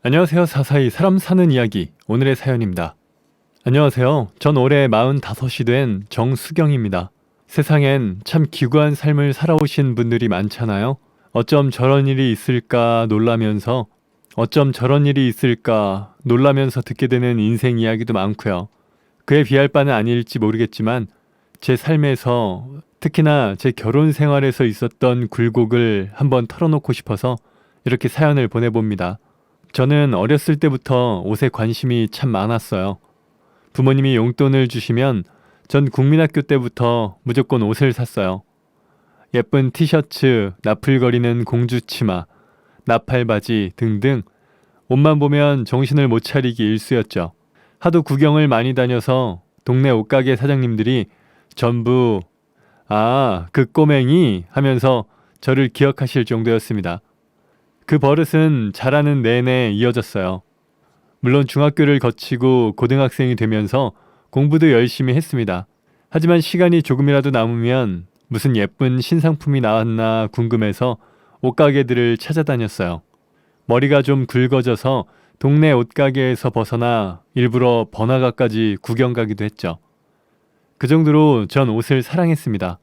안녕하세요. 사사이 사람 사는 이야기 오늘의 사연입니다. 안녕하세요. 전 올해 45이 된 정수경입니다. 세상엔 참 기구한 삶을 살아오신 분들이 많잖아요. 어쩜 저런 일이 있을까 놀라면서 어쩜 저런 일이 있을까 놀라면서 듣게 되는 인생 이야기도 많고요. 그에 비할 바는 아닐지 모르겠지만 제 삶에서 특히나 제 결혼 생활에서 있었던 굴곡을 한번 털어놓고 싶어서 이렇게 사연을 보내봅니다. 저는 어렸을 때부터 옷에 관심이 참 많았어요. 부모님이 용돈을 주시면 전 국민학교 때부터 무조건 옷을 샀어요. 예쁜 티셔츠, 나풀거리는 공주 치마, 나팔 바지 등등 옷만 보면 정신을 못 차리기 일쑤였죠. 하도 구경을 많이 다녀서 동네 옷가게 사장님들이 전부 아, 그 꼬맹이 하면서 저를 기억하실 정도였습니다. 그 버릇은 자라는 내내 이어졌어요. 물론 중학교를 거치고 고등학생이 되면서 공부도 열심히 했습니다. 하지만 시간이 조금이라도 남으면 무슨 예쁜 신상품이 나왔나 궁금해서 옷가게들을 찾아다녔어요. 머리가 좀 굵어져서 동네 옷가게에서 벗어나 일부러 번화가까지 구경 가기도 했죠. 그 정도로 전 옷을 사랑했습니다.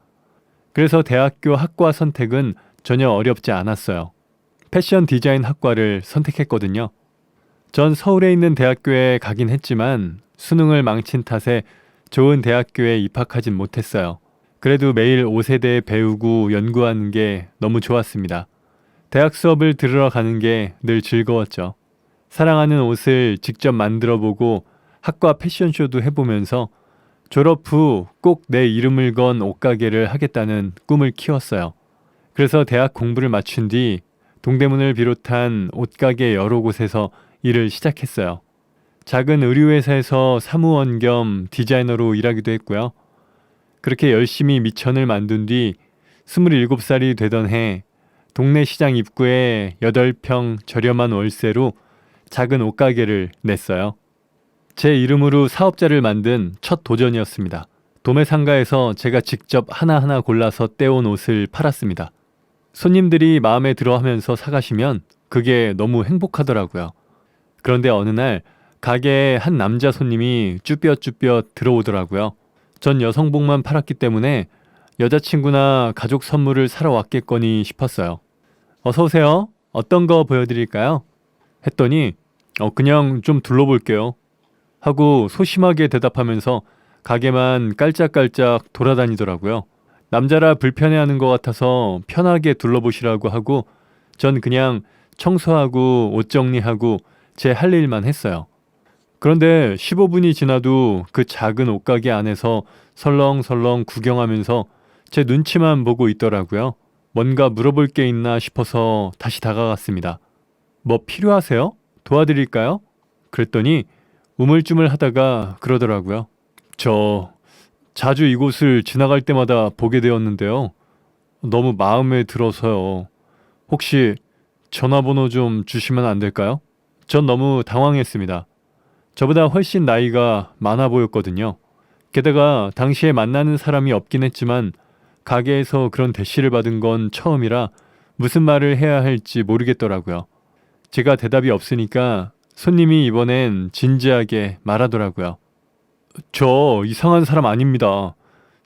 그래서 대학교 학과 선택은 전혀 어렵지 않았어요. 패션 디자인 학과를 선택했거든요. 전 서울에 있는 대학교에 가긴 했지만 수능을 망친 탓에 좋은 대학교에 입학하진 못했어요. 그래도 매일 옷에 대해 배우고 연구하는 게 너무 좋았습니다. 대학 수업을 들으러 가는 게 늘 즐거웠죠. 사랑하는 옷을 직접 만들어 보고 학과 패션쇼도 해보면서 졸업 후 꼭 내 이름을 건 옷가게를 하겠다는 꿈을 키웠어요. 그래서 대학 공부를 마친 뒤 동대문을 비롯한 옷가게 여러 곳에서 일을 시작했어요. 작은 의류회사에서 사무원 겸 디자이너로 일하기도 했고요. 그렇게 열심히 미천을 만든 뒤 27살이 되던 해 동네 시장 입구에 8평 저렴한 월세로 작은 옷가게를 냈어요. 제 이름으로 사업자를 만든 첫 도전이었습니다. 도매상가에서 제가 직접 하나하나 골라서 떼온 옷을 팔았습니다. 손님들이 마음에 들어 하면서 사가시면 그게 너무 행복하더라고요. 그런데 어느 날 가게에 한 남자 손님이 쭈뼛쭈뼛 들어오더라고요. 전 여성복만 팔았기 때문에 여자친구나 가족 선물을 사러 왔겠거니 싶었어요. 어서 오세요. 어떤 거 보여드릴까요? 했더니 어 그냥 좀 둘러볼게요. 하고 소심하게 대답하면서 가게만 깔짝깔짝 돌아다니더라고요. 남자라 불편해하는 것 같아서 편하게 둘러보시라고 하고 전 그냥 청소하고 옷 정리하고 제 할 일만 했어요. 그런데 15분이 지나도 그 작은 옷가게 안에서 설렁설렁 구경하면서 제 눈치만 보고 있더라고요. 뭔가 물어볼 게 있나 싶어서 다시 다가갔습니다. 뭐 필요하세요? 도와드릴까요? 그랬더니 우물쭈물 하다가 그러더라고요. 저 자주 이곳을 지나갈 때마다 보게 되었는데요. 너무 마음에 들어서요. 혹시 전화번호 좀 주시면 안 될까요? 전 너무 당황했습니다. 저보다 훨씬 나이가 많아 보였거든요. 게다가 당시에 만나는 사람이 없긴 했지만 가게에서 그런 대시를 받은 건 처음이라 무슨 말을 해야 할지 모르겠더라고요. 제가 대답이 없으니까 손님이 이번엔 진지하게 말하더라고요. 저 이상한 사람 아닙니다.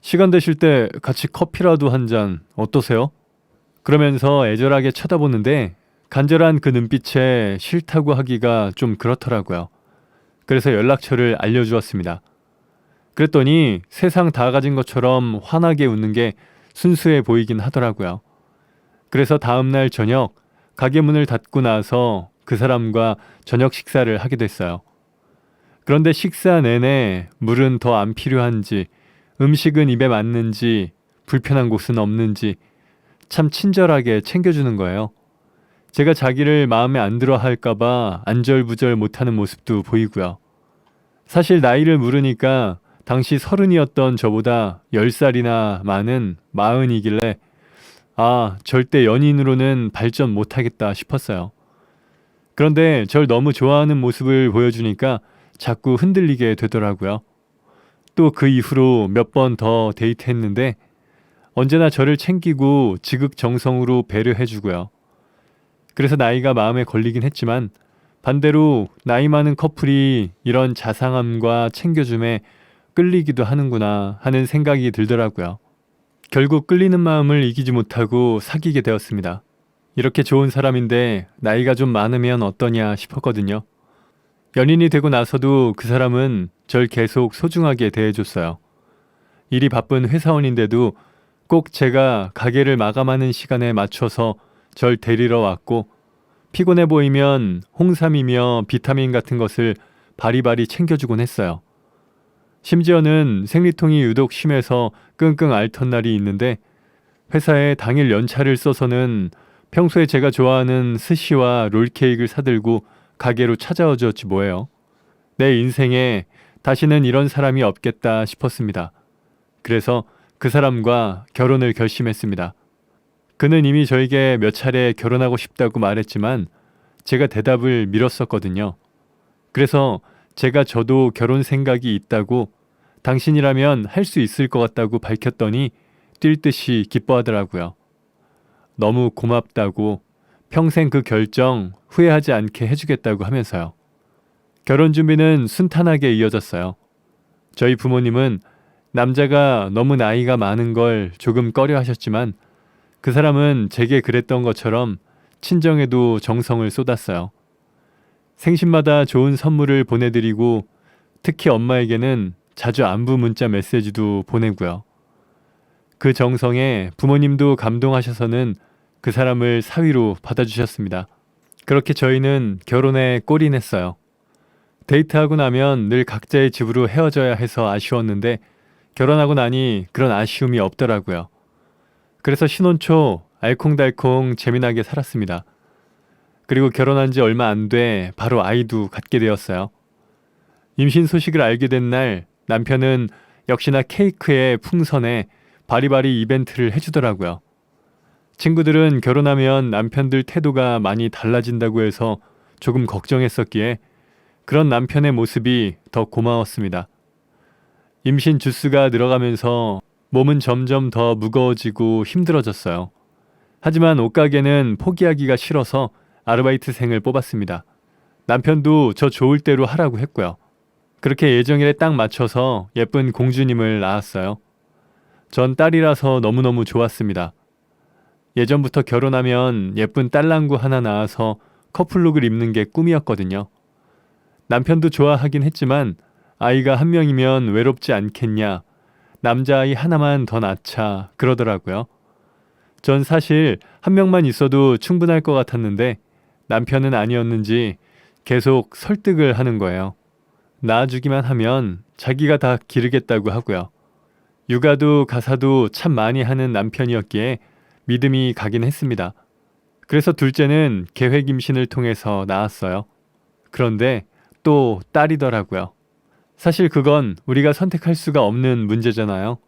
시간 되실 때 같이 커피라도 한 잔 어떠세요? 그러면서 애절하게 쳐다보는데 간절한 그 눈빛에 싫다고 하기가 좀 그렇더라고요. 그래서 연락처를 알려주었습니다. 그랬더니 세상 다 가진 것처럼 환하게 웃는 게 순수해 보이긴 하더라고요. 그래서 다음날 저녁 가게 문을 닫고 나서 그 사람과 저녁 식사를 하게 됐어요. 그런데 식사 내내 물은 더 안 필요한지, 음식은 입에 맞는지, 불편한 곳은 없는지 참 친절하게 챙겨주는 거예요. 제가 자기를 마음에 안 들어 할까봐 안절부절 못하는 모습도 보이고요. 사실 나이를 물으니까 당시 서른이었던 저보다 열 살이나 많은 마흔이길래 아, 절대 연인으로는 발전 못하겠다 싶었어요. 그런데 절 너무 좋아하는 모습을 보여주니까 자꾸 흔들리게 되더라고요. 또 그 이후로 몇 번 더 데이트했는데 언제나 저를 챙기고 지극정성으로 배려해주고요. 그래서 나이가 마음에 걸리긴 했지만 반대로 나이 많은 커플이 이런 자상함과 챙겨줌에 끌리기도 하는구나 하는 생각이 들더라고요. 결국 끌리는 마음을 이기지 못하고 사귀게 되었습니다. 이렇게 좋은 사람인데 나이가 좀 많으면 어떠냐 싶었거든요. 연인이 되고 나서도 그 사람은 절 계속 소중하게 대해줬어요. 일이 바쁜 회사원인데도 꼭 제가 가게를 마감하는 시간에 맞춰서 절 데리러 왔고 피곤해 보이면 홍삼이며 비타민 같은 것을 바리바리 챙겨주곤 했어요. 심지어는 생리통이 유독 심해서 끙끙 앓던 날이 있는데 회사에 당일 연차를 써서는 평소에 제가 좋아하는 스시와 롤케이크를 사들고 가게로 찾아와 줬지 뭐예요. 내 인생에 다시는 이런 사람이 없겠다 싶었습니다. 그래서 그 사람과 결혼을 결심했습니다. 그는 이미 저에게 몇 차례 결혼하고 싶다고 말했지만 제가 대답을 미뤘었거든요. 그래서 제가 저도 결혼 생각이 있다고 당신이라면 할 수 있을 것 같다고 밝혔더니 뛸 듯이 기뻐하더라고요. 너무 고맙다고 평생 그 결정 후회하지 않게 해주겠다고 하면서요. 결혼 준비는 순탄하게 이어졌어요. 저희 부모님은 남자가 너무 나이가 많은 걸 조금 꺼려 하셨지만 그 사람은 제게 그랬던 것처럼 친정에도 정성을 쏟았어요. 생신마다 좋은 선물을 보내드리고 특히 엄마에게는 자주 안부 문자 메시지도 보내고요. 그 정성에 부모님도 감동하셔서는 그 사람을 사위로 받아주셨습니다. 그렇게 저희는 결혼에 꼴인했어요. 데이트하고 나면 늘 각자의 집으로 헤어져야 해서 아쉬웠는데 결혼하고 나니 그런 아쉬움이 없더라고요. 그래서 신혼 초 알콩달콩 재미나게 살았습니다. 그리고 결혼한 지 얼마 안 돼 바로 아이도 갖게 되었어요. 임신 소식을 알게 된 날 남편은 역시나 케이크에 풍선에 바리바리 이벤트를 해주더라고요. 친구들은 결혼하면 남편들 태도가 많이 달라진다고 해서 조금 걱정했었기에 그런 남편의 모습이 더 고마웠습니다. 임신 주스가 늘어가면서 몸은 점점 더 무거워지고 힘들어졌어요. 하지만 옷가게는 포기하기가 싫어서 아르바이트생을 뽑았습니다. 남편도 저 좋을 대로 하라고 했고요. 그렇게 예정일에 딱 맞춰서 예쁜 공주님을 낳았어요. 전 딸이라서 너무너무 좋았습니다. 예전부터 결혼하면 예쁜 딸랑구 하나 낳아서 커플룩을 입는 게 꿈이었거든요. 남편도 좋아하긴 했지만 아이가 한 명이면 외롭지 않겠냐. 남자아이 하나만 더 낳자 그러더라고요. 전 사실 한 명만 있어도 충분할 것 같았는데 남편은 아니었는지 계속 설득을 하는 거예요. 낳아주기만 하면 자기가 다 기르겠다고 하고요. 육아도 가사도 참 많이 하는 남편이었기에 믿음이 가긴 했습니다. 그래서 둘째는 계획 임신을 통해서 낳았어요. 그런데 또 딸이더라고요. 사실 그건 우리가 선택할 수가 없는 문제잖아요.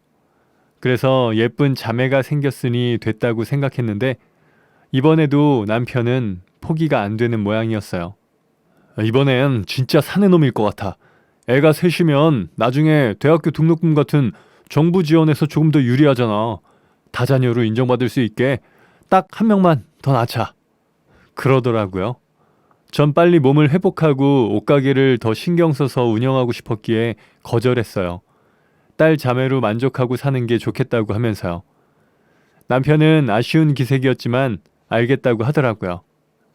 그래서 예쁜 자매가 생겼으니 됐다고 생각했는데 이번에도 남편은 포기가 안 되는 모양이었어요. 이번엔 진짜 사내 놈일 것 같아. 애가 셋이면 나중에 대학교 등록금 같은 정부 지원에서 조금 더 유리하잖아. 다자녀로 인정받을 수 있게 딱 한 명만 더 낳자. 그러더라고요. 전 빨리 몸을 회복하고 옷가게를 더 신경 써서 운영하고 싶었기에 거절했어요. 딸 자매로 만족하고 사는 게 좋겠다고 하면서요. 남편은 아쉬운 기색이었지만 알겠다고 하더라고요.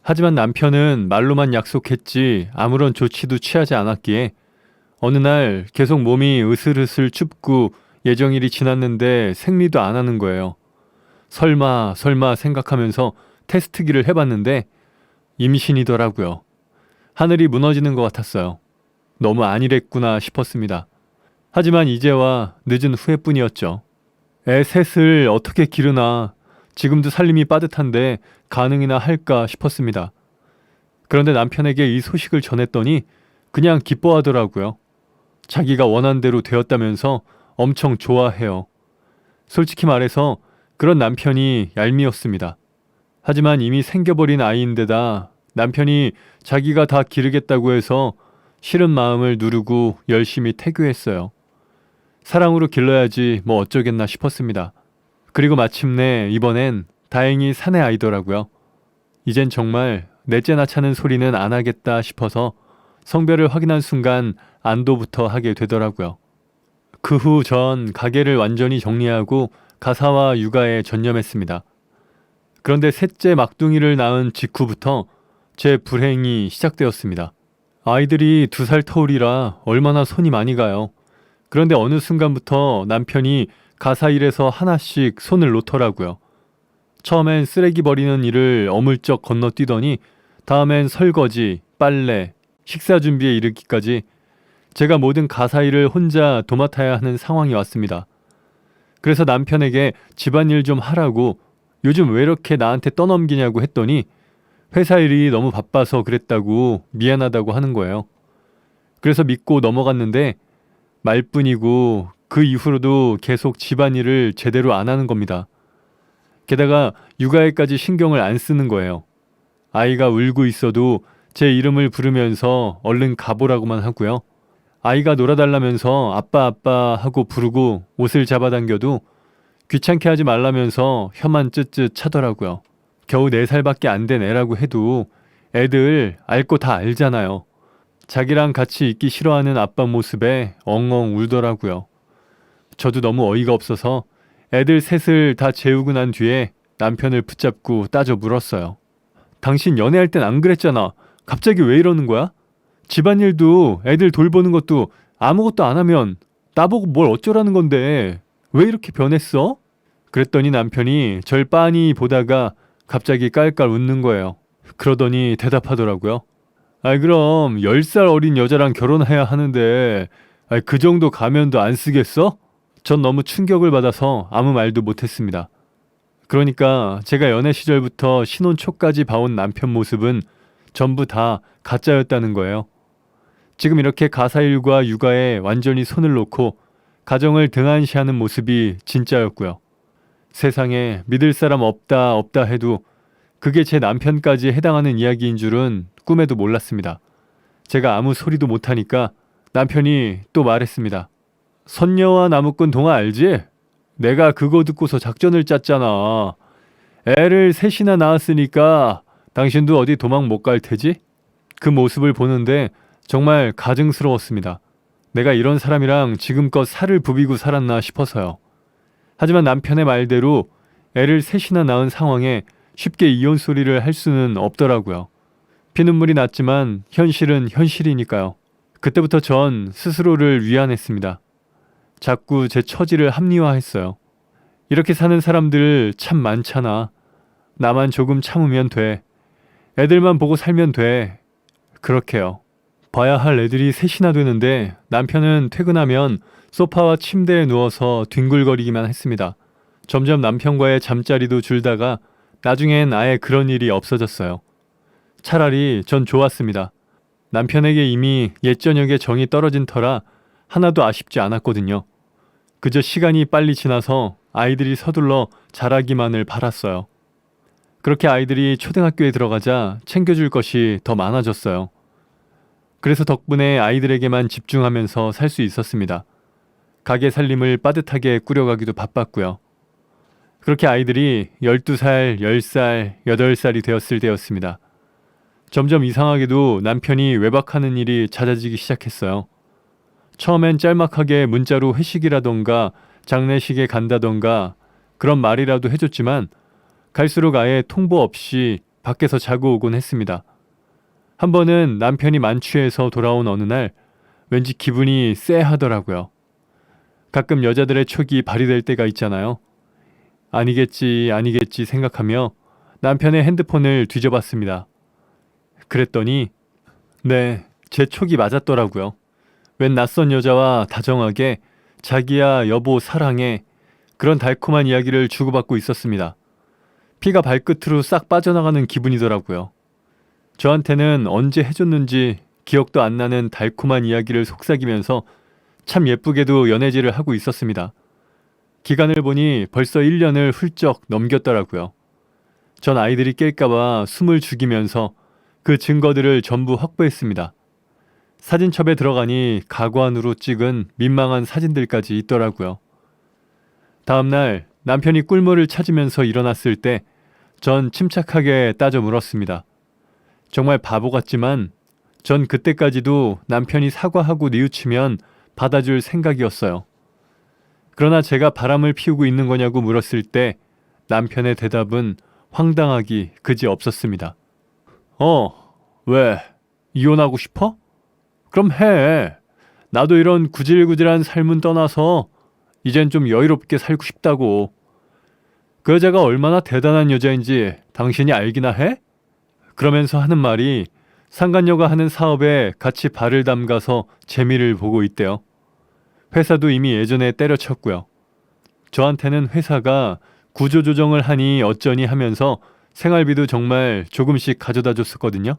하지만 남편은 말로만 약속했지 아무런 조치도 취하지 않았기에 어느 날 계속 몸이 으슬으슬 춥고 예정일이 지났는데 생리도 안 하는 거예요. 설마 설마 생각하면서 테스트기를 해봤는데 임신이더라고요. 하늘이 무너지는 것 같았어요. 너무 아니랬구나 싶었습니다. 하지만 이제와 늦은 후회뿐이었죠. 애 셋을 어떻게 기르나 지금도 살림이 빠듯한데 가능이나 할까 싶었습니다. 그런데 남편에게 이 소식을 전했더니 그냥 기뻐하더라고요. 자기가 원한 대로 되었다면서 엄청 좋아해요. 솔직히 말해서 그런 남편이 얄미웠습니다. 하지만 이미 생겨버린 아이인데다 남편이 자기가 다 기르겠다고 해서 싫은 마음을 누르고 열심히 태교했어요. 사랑으로 길러야지 뭐 어쩌겠나 싶었습니다. 그리고 마침내 이번엔 다행히 사내 아이더라고요. 이젠 정말 넷째나 차는 소리는 안 하겠다 싶어서 성별을 확인한 순간 안도부터 하게 되더라고요. 그 후 전 가게를 완전히 정리하고 가사와 육아에 전념했습니다. 그런데 셋째 막둥이를 낳은 직후부터 제 불행이 시작되었습니다. 아이들이 두 살 터울이라 얼마나 손이 많이 가요. 그런데 어느 순간부터 남편이 가사 일에서 하나씩 손을 놓더라고요. 처음엔 쓰레기 버리는 일을 어물쩍 건너뛰더니 다음엔 설거지, 빨래, 식사 준비에 이르기까지 제가 모든 가사 일을 혼자 도맡아야 하는 상황이 왔습니다. 그래서 남편에게 집안일 좀 하라고 요즘 왜 이렇게 나한테 떠넘기냐고 했더니 회사 일이 너무 바빠서 그랬다고 미안하다고 하는 거예요. 그래서 믿고 넘어갔는데 말뿐이고 그 이후로도 계속 집안일을 제대로 안 하는 겁니다. 게다가 육아에까지 신경을 안 쓰는 거예요. 아이가 울고 있어도 제 이름을 부르면서 얼른 가보라고만 하고요. 아이가 놀아달라면서 아빠 아빠 하고 부르고 옷을 잡아당겨도 귀찮게 하지 말라면서 혀만 쯧쯧 차더라고요. 겨우 4살밖에 안 된 애라고 해도 애들 알거다 알잖아요. 자기랑 같이 있기 싫어하는 아빠 모습에 엉엉 울더라고요. 저도 너무 어이가 없어서 애들 셋을 다 재우고 난 뒤에 남편을 붙잡고 따져 물었어요. 당신 연애할 땐 안 그랬잖아. 갑자기 왜 이러는 거야? 집안일도 애들 돌보는 것도 아무것도 안 하면 나보고 뭘 어쩌라는 건데 왜 이렇게 변했어? 그랬더니 남편이 절 빤히 보다가 갑자기 깔깔 웃는 거예요. 그러더니 대답하더라고요. 아이 그럼 10살 어린 여자랑 결혼해야 하는데 아이 그 정도 가면도 안 쓰겠어? 전 너무 충격을 받아서 아무 말도 못했습니다. 그러니까 제가 연애 시절부터 신혼 초까지 봐온 남편 모습은 전부 다 가짜였다는 거예요. 지금 이렇게 가사 일과 육아에 완전히 손을 놓고 가정을 등한시하는 모습이 진짜였고요. 세상에 믿을 사람 없다 없다 해도 그게 제 남편까지 해당하는 이야기인 줄은 꿈에도 몰랐습니다. 제가 아무 소리도 못하니까 남편이 또 말했습니다. 선녀와 나무꾼 동화 알지? 내가 그거 듣고서 작전을 짰잖아. 애를 셋이나 낳았으니까 당신도 어디 도망 못 갈 테지? 그 모습을 보는데 정말 가증스러웠습니다. 내가 이런 사람이랑 지금껏 살을 부비고 살았나 싶어서요. 하지만 남편의 말대로 애를 셋이나 낳은 상황에 쉽게 이혼 소리를 할 수는 없더라고요. 피눈물이 났지만 현실은 현실이니까요. 그때부터 전 스스로를 위안했습니다. 자꾸 제 처지를 합리화했어요. 이렇게 사는 사람들 참 많잖아. 나만 조금 참으면 돼. 애들만 보고 살면 돼. 그렇게요. 봐야 할 애들이 셋이나 되는데 남편은 퇴근하면 소파와 침대에 누워서 뒹굴거리기만 했습니다. 점점 남편과의 잠자리도 줄다가 나중엔 아예 그런 일이 없어졌어요. 차라리 전 좋았습니다. 남편에게 이미 옛 저녁에 정이 떨어진 터라 하나도 아쉽지 않았거든요. 그저 시간이 빨리 지나서 아이들이 서둘러 자라기만을 바랐어요. 그렇게 아이들이 초등학교에 들어가자 챙겨줄 것이 더 많아졌어요. 그래서 덕분에 아이들에게만 집중하면서 살 수 있었습니다. 가게 살림을 빠듯하게 꾸려가기도 바빴고요. 그렇게 아이들이 12살, 10살, 8살이 되었을 때였습니다. 점점 이상하게도 남편이 외박하는 일이 잦아지기 시작했어요. 처음엔 짤막하게 문자로 회식이라던가 장례식에 간다던가 그런 말이라도 해줬지만 갈수록 아예 통보 없이 밖에서 자고 오곤 했습니다. 한 번은 남편이 만취해서 돌아온 어느 날 왠지 기분이 쎄하더라고요. 가끔 여자들의 촉이 발휘될 때가 있잖아요. 아니겠지, 아니겠지 생각하며 남편의 핸드폰을 뒤져봤습니다. 그랬더니, 네, 제 촉이 맞았더라고요. 웬 낯선 여자와 다정하게 자기야, 여보, 사랑해. 그런 달콤한 이야기를 주고받고 있었습니다. 피가 발끝으로 싹 빠져나가는 기분이더라고요. 저한테는 언제 해줬는지 기억도 안 나는 달콤한 이야기를 속삭이면서 참 예쁘게도 연애질을 하고 있었습니다. 기간을 보니 벌써 1년을 훌쩍 넘겼더라고요. 전 아이들이 깰까봐 숨을 죽이면서 그 증거들을 전부 확보했습니다. 사진첩에 들어가니 가관으로 찍은 민망한 사진들까지 있더라고요. 다음날 남편이 꿀물을 찾으면서 일어났을 때 전 침착하게 따져 물었습니다. 정말 바보 같지만 전 그때까지도 남편이 사과하고 뉘우치면 받아줄 생각이었어요. 그러나 제가 바람을 피우고 있는 거냐고 물었을 때 남편의 대답은 황당하기 그지 없었습니다. 어, 왜? 이혼하고 싶어? 그럼 해. 나도 이런 구질구질한 삶은 떠나서 이젠 좀 여유롭게 살고 싶다고. 그 여자가 얼마나 대단한 여자인지 당신이 알기나 해? 그러면서 하는 말이 상간녀가 하는 사업에 같이 발을 담가서 재미를 보고 있대요. 회사도 이미 예전에 때려쳤고요. 저한테는 회사가 구조조정을 하니 어쩌니 하면서 생활비도 정말 조금씩 가져다 줬었거든요.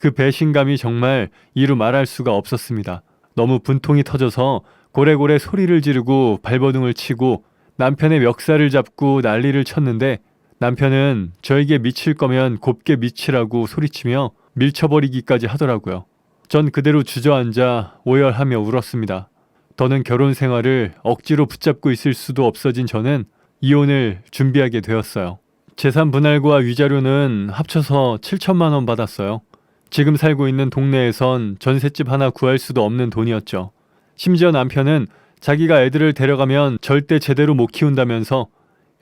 그 배신감이 정말 이루 말할 수가 없었습니다. 너무 분통이 터져서 고래고래 소리를 지르고 발버둥을 치고 남편의 멱살을 잡고 난리를 쳤는데 남편은 저에게 미칠 거면 곱게 미치라고 소리치며 밀쳐버리기까지 하더라고요. 전 그대로 주저앉아 오열하며 울었습니다. 더는 결혼 생활을 억지로 붙잡고 있을 수도 없어진 저는 이혼을 준비하게 되었어요. 재산 분할과 위자료는 합쳐서 7천만 원 받았어요. 지금 살고 있는 동네에선 전셋집 하나 구할 수도 없는 돈이었죠. 심지어 남편은 자기가 애들을 데려가면 절대 제대로 못 키운다면서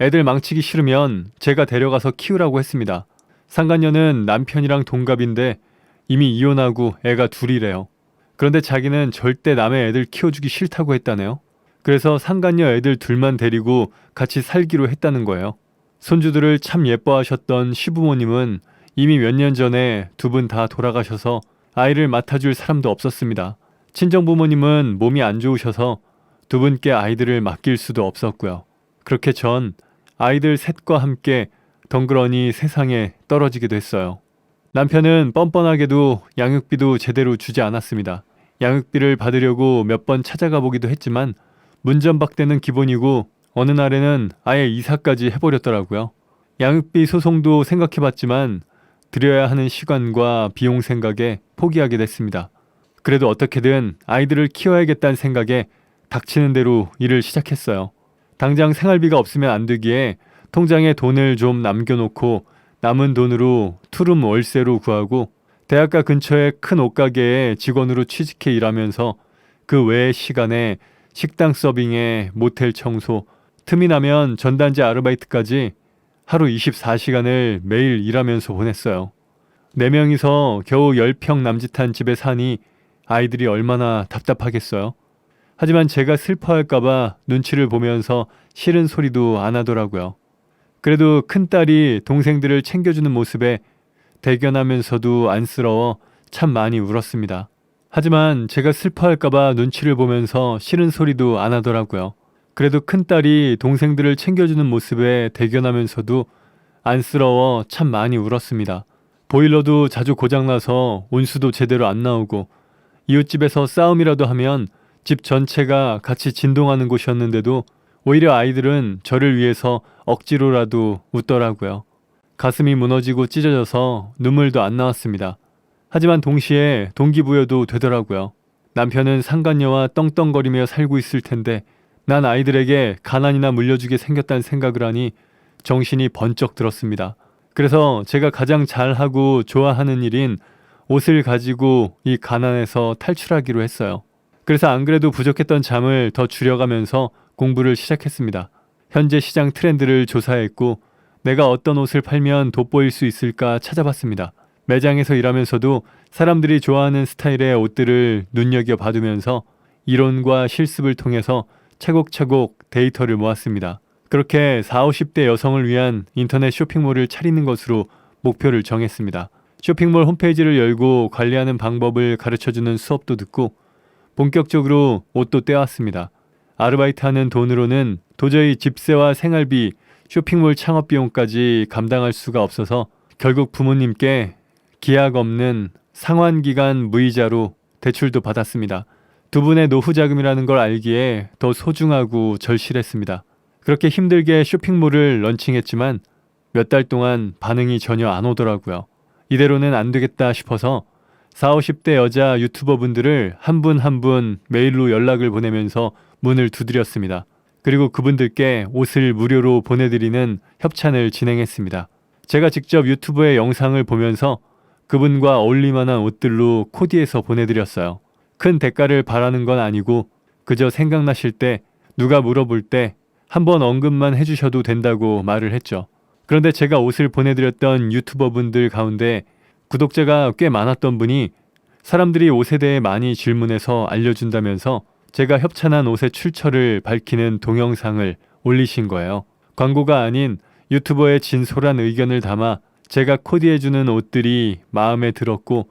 애들 망치기 싫으면 제가 데려가서 키우라고 했습니다. 상간녀는 남편이랑 동갑인데 이미 이혼하고 애가 둘이래요. 그런데 자기는 절대 남의 애들 키워주기 싫다고 했다네요. 그래서 상간녀 애들 둘만 데리고 같이 살기로 했다는 거예요. 손주들을 참 예뻐하셨던 시부모님은 이미 몇 년 전에 두 분 다 돌아가셔서 아이를 맡아줄 사람도 없었습니다. 친정 부모님은 몸이 안 좋으셔서 두 분께 아이들을 맡길 수도 없었고요. 그렇게 전 아이들 셋과 함께 덩그러니 세상에 떨어지게 됐어요. 남편은 뻔뻔하게도 양육비도 제대로 주지 않았습니다. 양육비를 받으려고 몇 번 찾아가 보기도 했지만 문전박대는 기본이고 어느 날에는 아예 이사까지 해버렸더라고요. 양육비 소송도 생각해봤지만 드려야 하는 시간과 비용 생각에 포기하게 됐습니다. 그래도 어떻게든 아이들을 키워야겠다는 생각에 닥치는 대로 일을 시작했어요. 당장 생활비가 없으면 안 되기에 통장에 돈을 좀 남겨놓고 남은 돈으로 투룸 월세로 구하고 대학가 근처의 큰 옷가게에 직원으로 취직해 일하면서 그 외의 시간에 식당 서빙에 모텔 청소, 틈이 나면 전단지 아르바이트까지 하루 24시간을 매일 일하면서 보냈어요. 네 명이서 겨우 10평 남짓한 집에 사니 아이들이 얼마나 답답하겠어요. 하지만 제가 슬퍼할까봐 눈치를 보면서 싫은 소리도 안 하더라고요. 그래도 큰딸이 동생들을 챙겨주는 모습에 대견하면서도 안쓰러워 참 많이 울었습니다. 하지만 제가 슬퍼할까봐 눈치를 보면서 싫은 소리도 안 하더라고요. 그래도 큰딸이 동생들을 챙겨주는 모습에 대견하면서도 안쓰러워 참 많이 울었습니다. 보일러도 자주 고장나서 온수도 제대로 안 나오고 이웃집에서 싸움이라도 하면 집 전체가 같이 진동하는 곳이었는데도 오히려 아이들은 저를 위해서 억지로라도 웃더라고요. 가슴이 무너지고 찢어져서 눈물도 안 나왔습니다. 하지만 동시에 동기부여도 되더라고요. 남편은 상간녀와 떵떵거리며 살고 있을 텐데 난 아이들에게 가난이나 물려주게 생겼다는 생각을 하니 정신이 번쩍 들었습니다. 그래서 제가 가장 잘하고 좋아하는 일인 옷을 가지고 이 가난에서 탈출하기로 했어요. 그래서 안 그래도 부족했던 잠을 더 줄여가면서 공부를 시작했습니다. 현재 시장 트렌드를 조사했고 내가 어떤 옷을 팔면 돋보일 수 있을까 찾아봤습니다. 매장에서 일하면서도 사람들이 좋아하는 스타일의 옷들을 눈여겨 봐두면서 이론과 실습을 통해서 차곡차곡 데이터를 모았습니다. 그렇게 40, 50대 여성을 위한 인터넷 쇼핑몰을 차리는 것으로 목표를 정했습니다. 쇼핑몰 홈페이지를 열고 관리하는 방법을 가르쳐주는 수업도 듣고 본격적으로 옷도 떼왔습니다. 아르바이트 하는 돈으로는 도저히 집세와 생활비, 쇼핑몰 창업 비용까지 감당할 수가 없어서 결국 부모님께 기약 없는 상환기간 무이자로 대출도 받았습니다. 두 분의 노후 자금이라는 걸 알기에 더 소중하고 절실했습니다. 그렇게 힘들게 쇼핑몰을 런칭했지만 몇 달 동안 반응이 전혀 안 오더라고요. 이대로는 안 되겠다 싶어서 40, 50대 여자 유튜버 분들을 한 분 한 분 메일로 연락을 보내면서 문을 두드렸습니다. 그리고 그분들께 옷을 무료로 보내드리는 협찬을 진행했습니다. 제가 직접 유튜브의 영상을 보면서 그분과 어울릴만한 옷들로 코디해서 보내드렸어요. 큰 대가를 바라는 건 아니고 그저 생각나실 때 누가 물어볼 때 한번 언급만 해주셔도 된다고 말을 했죠. 그런데 제가 옷을 보내드렸던 유튜버 분들 가운데 구독자가 꽤 많았던 분이 사람들이 옷에 대해 많이 질문해서 알려준다면서 제가 협찬한 옷의 출처를 밝히는 동영상을 올리신 거예요. 광고가 아닌 유튜버의 진솔한 의견을 담아 제가 코디해주는 옷들이 마음에 들었고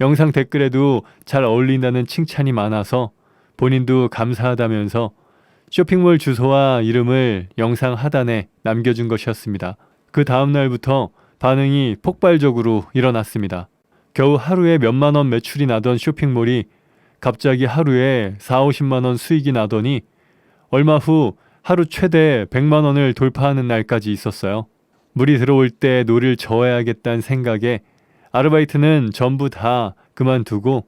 영상 댓글에도 잘 어울린다는 칭찬이 많아서 본인도 감사하다면서 쇼핑몰 주소와 이름을 영상 하단에 남겨준 것이었습니다. 그 다음날부터 반응이 폭발적으로 일어났습니다. 겨우 하루에 몇만 원 매출이 나던 쇼핑몰이 갑자기 하루에 4, 50만 원 수익이 나더니 얼마 후 하루 최대 100만 원을 돌파하는 날까지 있었어요. 물이 들어올 때 노를 저어야겠다는 생각에 아르바이트는 전부 다 그만두고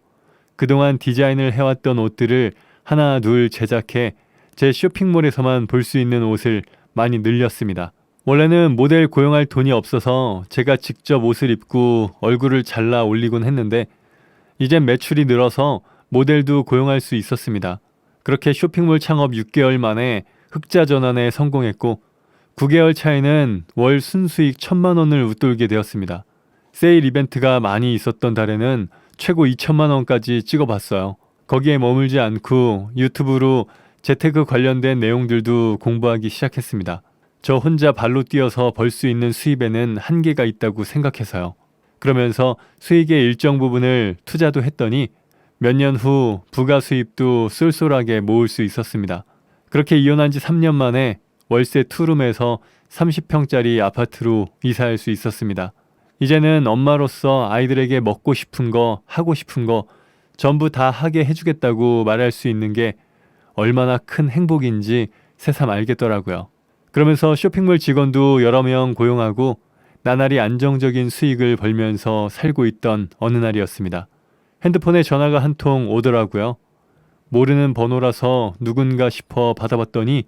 그동안 디자인을 해왔던 옷들을 하나 둘 제작해 제 쇼핑몰에서만 볼 수 있는 옷을 많이 늘렸습니다. 원래는 모델 고용할 돈이 없어서 제가 직접 옷을 입고 얼굴을 잘라 올리곤 했는데 이젠 매출이 늘어서 모델도 고용할 수 있었습니다. 그렇게 쇼핑몰 창업 6개월 만에 흑자 전환에 성공했고 9개월 차에는 월 순수익 1000만 원을 웃돌게 되었습니다. 세일 이벤트가 많이 있었던 달에는 최고 2천만 원까지 찍어봤어요. 거기에 머물지 않고 유튜브로 재테크 관련된 내용들도 공부하기 시작했습니다. 저 혼자 발로 뛰어서 벌 수 있는 수입에는 한계가 있다고 생각해서요. 그러면서 수익의 일정 부분을 투자도 했더니 몇 년 후 부가 수입도 쏠쏠하게 모을 수 있었습니다. 그렇게 이혼한 지 3년 만에 월세 투룸에서 30평짜리 아파트로 이사할 수 있었습니다. 이제는 엄마로서 아이들에게 먹고 싶은 거, 하고 싶은 거 전부 다 하게 해주겠다고 말할 수 있는 게 얼마나 큰 행복인지 새삼 알겠더라고요. 그러면서 쇼핑몰 직원도 여러 명 고용하고 나날이 안정적인 수익을 벌면서 살고 있던 어느 날이었습니다. 핸드폰에 전화가 한 통 오더라고요. 모르는 번호라서 누군가 싶어 받아봤더니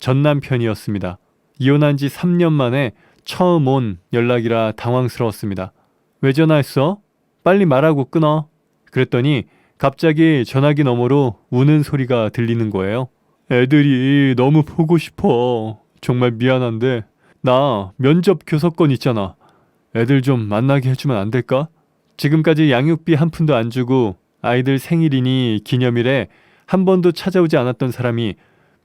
전 남편이었습니다. 이혼한 지 3년 만에 처음 온 연락이라 당황스러웠습니다. 왜 전화했어? 빨리 말하고 끊어. 그랬더니 갑자기 전화기 너머로 우는 소리가 들리는 거예요. 애들이 너무 보고 싶어. 정말 미안한데 나 면접 교섭권 있잖아. 애들 좀 만나게 해주면 안 될까? 지금까지 양육비 한 푼도 안 주고 아이들 생일이니 기념일에 한 번도 찾아오지 않았던 사람이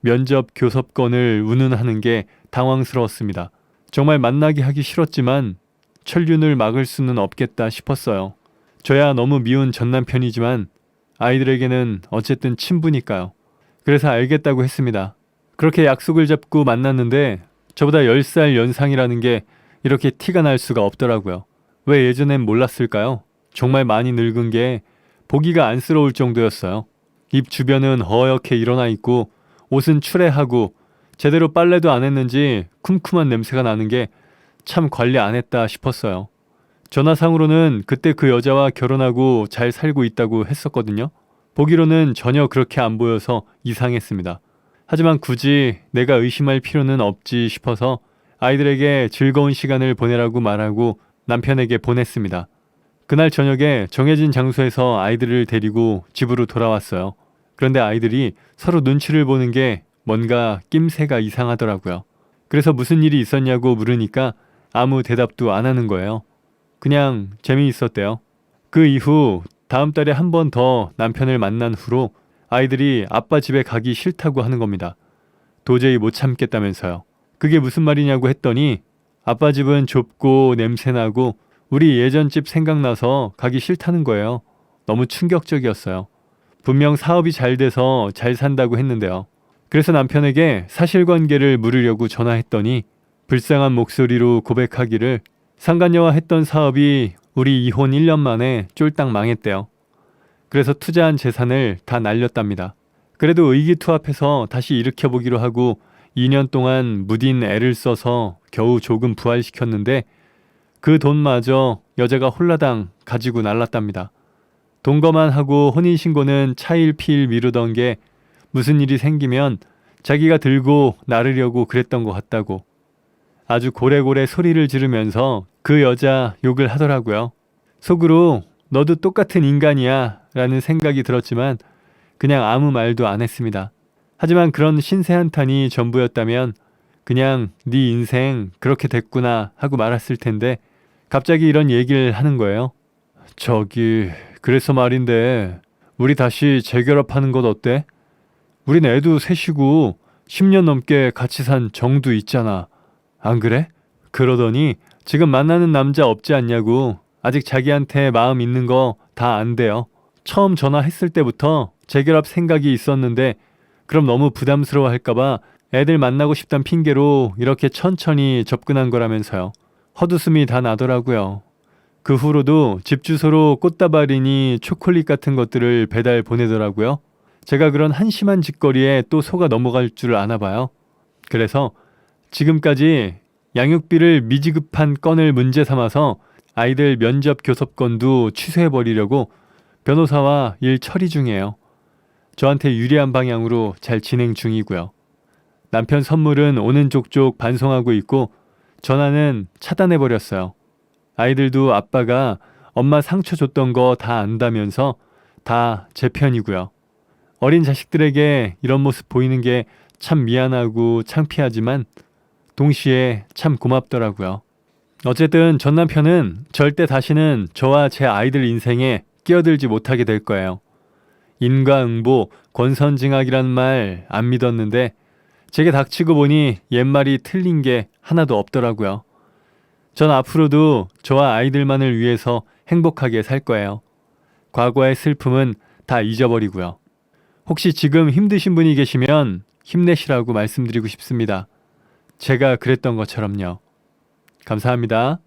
면접 교섭권을 운운하는 게 당황스러웠습니다. 정말 만나게 하기 싫었지만 천륜을 막을 수는 없겠다 싶었어요. 저야 너무 미운 전 남편이지만 아이들에게는 어쨌든 친부니까요. 그래서 알겠다고 했습니다. 그렇게 약속을 잡고 만났는데 저보다 10살 연상이라는 게 이렇게 티가 날 수가 없더라고요. 왜 예전엔 몰랐을까요? 정말 많이 늙은 게 보기가 안쓰러울 정도였어요. 입 주변은 허옇게 일어나 있고 옷은 추레하고 제대로 빨래도 안 했는지 쿰쿰한 냄새가 나는 게 참 관리 안 했다 싶었어요. 전화상으로는 그때 그 여자와 결혼하고 잘 살고 있다고 했었거든요. 보기로는 전혀 그렇게 안 보여서 이상했습니다. 하지만 굳이 내가 의심할 필요는 없지 싶어서 아이들에게 즐거운 시간을 보내라고 말하고 남편에게 보냈습니다. 그날 저녁에 정해진 장소에서 아이들을 데리고 집으로 돌아왔어요. 그런데 아이들이 서로 눈치를 보는 게 뭔가 낌새가 이상하더라고요. 그래서 무슨 일이 있었냐고 물으니까 아무 대답도 안 하는 거예요. 그냥 재미있었대요. 그 이후 다음 달에 한 번 더 남편을 만난 후로 아이들이 아빠 집에 가기 싫다고 하는 겁니다. 도저히 못 참겠다면서요. 그게 무슨 말이냐고 했더니 아빠 집은 좁고 냄새나고 우리 예전 집 생각나서 가기 싫다는 거예요. 너무 충격적이었어요. 분명 사업이 잘 돼서 잘 산다고 했는데요. 그래서 남편에게 사실관계를 물으려고 전화했더니 불쌍한 목소리로 고백하기를 상간녀와 했던 사업이 우리 이혼 1년 만에 쫄딱 망했대요. 그래서 투자한 재산을 다 날렸답니다. 그래도 의기투합해서 다시 일으켜보기로 하고 2년 동안 무딘 애를 써서 겨우 조금 부활시켰는데 그 돈마저 여자가 홀라당 가지고 날랐답니다. 동거만 하고 혼인신고는 차일피일 미루던 게 무슨 일이 생기면 자기가 들고 나르려고 그랬던 것 같다고 아주 고래고래 소리를 지르면서 그 여자 욕을 하더라고요. 속으로 너도 똑같은 인간이야 라는 생각이 들었지만 그냥 아무 말도 안 했습니다. 하지만 그런 신세 한탄이 전부였다면 그냥 네 인생 그렇게 됐구나 하고 말았을 텐데 갑자기 이런 얘기를 하는 거예요. 저기 그래서 말인데 우리 다시 재결합하는 것 어때? 우린 애도 셋이고 10년 넘게 같이 산 정도 있잖아. 안 그래? 그러더니 지금 만나는 남자 없지 않냐고 아직 자기한테 마음 있는 거 다 안 돼요. 처음 전화했을 때부터 재결합 생각이 있었는데 그럼 너무 부담스러워 할까봐 애들 만나고 싶단 핑계로 이렇게 천천히 접근한 거라면서요. 헛웃음이 다 나더라고요. 그 후로도 집 주소로 꽃다발이니 초콜릿 같은 것들을 배달 보내더라고요. 제가 그런 한심한 짓거리에 또 속아 넘어갈 줄 아나 봐요. 그래서 지금까지 양육비를 미지급한 건을 문제 삼아서 아이들 면접 교섭건도 취소해버리려고 변호사와 일 처리 중이에요. 저한테 유리한 방향으로 잘 진행 중이고요. 남편 선물은 오는 족족 반송하고 있고 전화는 차단해버렸어요. 아이들도 아빠가 엄마 상처 줬던 거 다 안다면서 다 제 편이고요. 어린 자식들에게 이런 모습 보이는 게 참 미안하고 창피하지만 동시에 참 고맙더라고요. 어쨌든 전 남편은 절대 다시는 저와 제 아이들 인생에 끼어들지 못하게 될 거예요. 인과응보, 권선징악이란 말 안 믿었는데 제게 닥치고 보니 옛말이 틀린 게 하나도 없더라고요. 전 앞으로도 저와 아이들만을 위해서 행복하게 살 거예요. 과거의 슬픔은 다 잊어버리고요. 혹시 지금 힘드신 분이 계시면 힘내시라고 말씀드리고 싶습니다. 제가 그랬던 것처럼요. 감사합니다.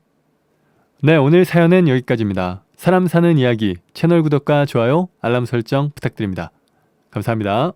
네, 오늘 사연은 여기까지입니다. 사람 사는 이야기 채널 구독과 좋아요, 알람 설정 부탁드립니다. 감사합니다.